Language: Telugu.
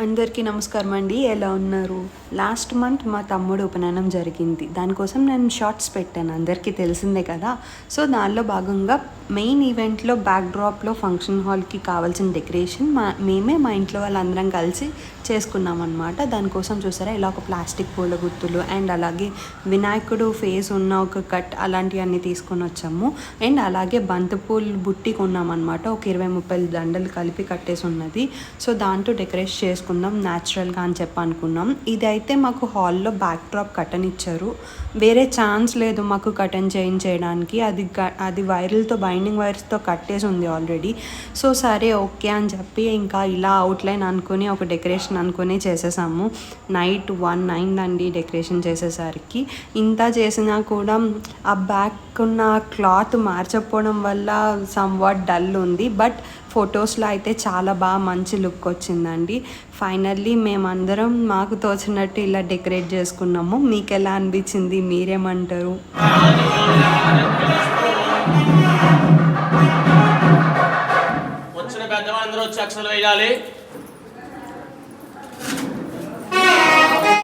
అందరికీ నమస్కారం అండి. ఎలా ఉన్నారు? లాస్ట్ మంత్ మా తమ్ముడు ఉపనయనం జరిగింది. దానికోసం నేను షార్ట్స్ పెట్టాను. అందరికీ తెలిసిందే కదా. సో దానిలో భాగంగా మెయిన్ ఈవెంట్లో బ్యాక్ డ్రాప్లో ఫంక్షన్ హాల్కి కావాల్సిన డెకరేషన్ మా మేమే మా ఇంట్లో వాళ్ళందరం కలిసి చేసుకున్నాం అనమాట దానికోసం చూసారా? ఇలా ఒక ప్లాస్టిక్ పూల గుత్తులు అండ్ అలాగే వినాయకుడు ఫేస్ ఉన్న ఒక కట్ అలాంటివన్నీ తీసుకొని వచ్చాము. అండ్ అలాగే బంతిపూలు బుట్టి కొన్నామన్నమాట. ఒక ఇరవై ముప్పై దండలు కలిపి కట్టేసి ఉన్నది. సో దాంతో డెకరేట్ చేసుకుందాం న్యాచురల్గా అని చెప్పి అనుకున్నాం ఇదైతే మాకు హాల్లో బ్యాక్ డ్రాప్ కటన్ ఇచ్చారు. వేరే ఛాన్స్ లేదు మాకు కటన్ చేంజ్ చేయడానికి. అది అది వైరల్తో బైండింగ్ వైర్స్తో కట్టేసి ఉంది ఆల్రెడీ సో సరే ఓకే అని చెప్పి ఇంకా ఇలా అవుట్లైన్ అనుకుని ఒక డెకరేషన్ అనుకుని చేసేసాము. నైట్ వన్ నైన్ అండి డెకరేషన్ చేసేసరికి. ఇంత చేసినా కూడా ఆ బ్యాక్ ఉన్న క్లాత్ మార్చకపోవడం వల్ల సమ్ వాట్ డల్ ఉంది. బట్ ఫొటోస్లో అయితే చాలా బాగా మంచి లుక్ వచ్చిందండి. ఫైనల్లీ మేమందరం మాకు తోచినట్టు ఇలా డెకరేట్ చేసుకున్నాము. మీకు ఎలా అనిపించింది? మీరేమంటారు? వచ్చిన పెద్దవాళ్ళందరూ వచ్చి అక్షలు వేయాలి.